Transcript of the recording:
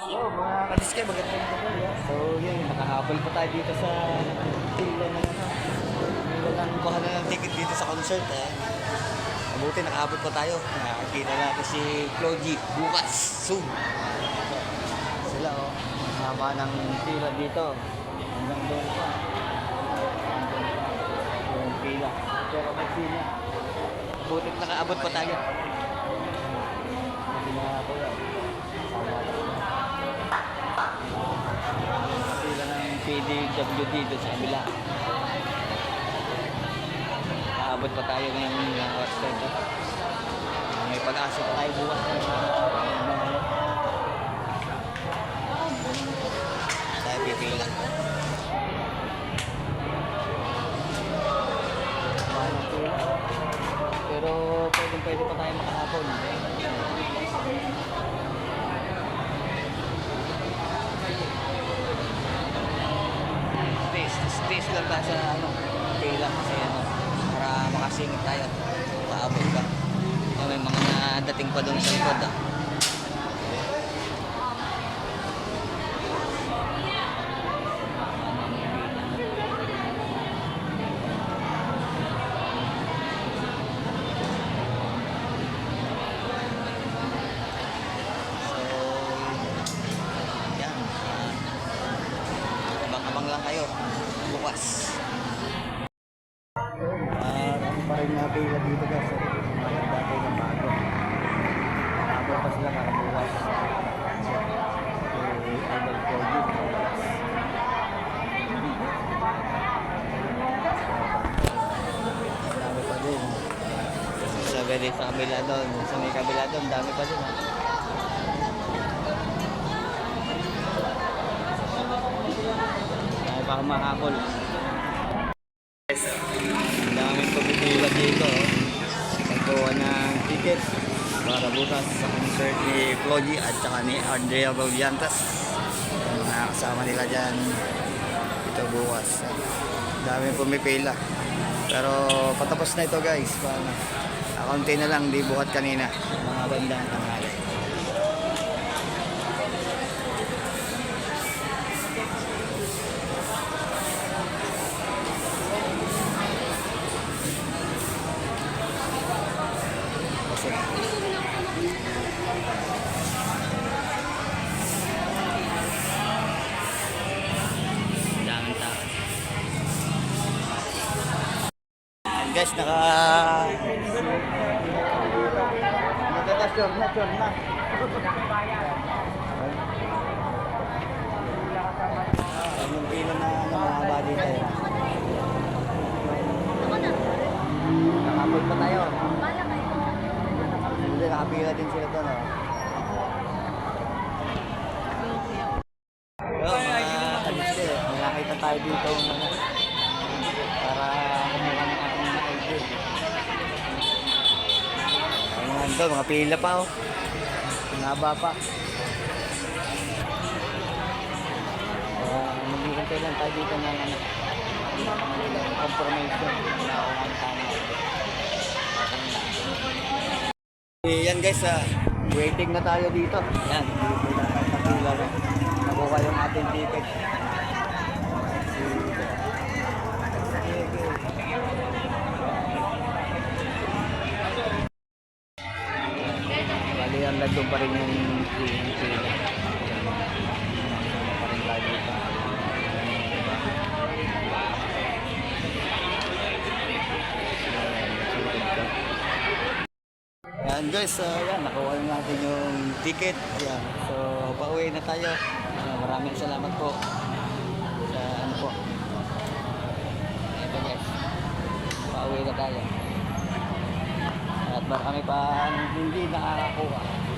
Hello mga kadiske, magandang gabi. ah. So yun, nakahabol pa tayo dito sa pila na ano. Walang kuha na ng ticket dito sa concert eh. Mabuti nakahabol pa tayo. Nakakita natin si Floji bukas, soon. Sila oh, haba ng pila dito. Hanggang doon pa. Yung pila. Pero ba't sila? Mabuti nakaabot pa tayo. Hindi na ako yan. Sila PDWD doon sa kabila. Aabot pa tayo ngayong uh, oras na ito. May pag-asa pa tayo bukas. Tayo pipila. Mahal ang pila. Pero pwedeng pwede pa tayo makahapon. Lang tayo sa ano, pila kasi ano, para makasingit tayo. Paabot ka. So, may mga nadating pa doon sa likod ah. Abang-abang lang kayo. Bukas. Uh, pa rin napila dito guys. Dati ng bago. Bago pa sila para bukas. So, idol for you. Dami pa din. Sabi din sa kabila doon. Sa may kabila doon, dami pa din. ah. Kumakakol. Yes. Ang daming pumipila dito. Oh. Pagkuha ng ticket para bukas sa concert ni Floji at saka ni Andrea Brillantes. Ang mga kasama nila dyan ito bukas. Ang daming pumipila. Pero patapos na ito guys. Paano? Kaunti na lang, di buhat kanina. Mga bandang tanghali. Guys, naka... Nagkakasyon na, sure na. Ayan yung pila na namahaba dito. eh. Nakapod pa tayo. Hindi, nakapila din sila doon. Oh. Yo, mga kaliste, may nakita tayo dito mga Nando, mga pila pa oh. Ang haba pa. Kaya maghihintay lang tayo dito ng ano, confirmation na kung ang tama. Yan guys, ah, waiting na tayo dito. Yan, dito na tayo sa pila na. Nakuha yung ating ticket. Bali, ang nandun pa rin yung pila. Pa rin tayo dito. Yan guys, uh, yan, nakuha na natin yung ticket. Yan. So, pauwi na tayo. Uh, maraming salamat po sa ano po. Ito guys, pauwi na tayo. At marami pa hindi nakakakuha.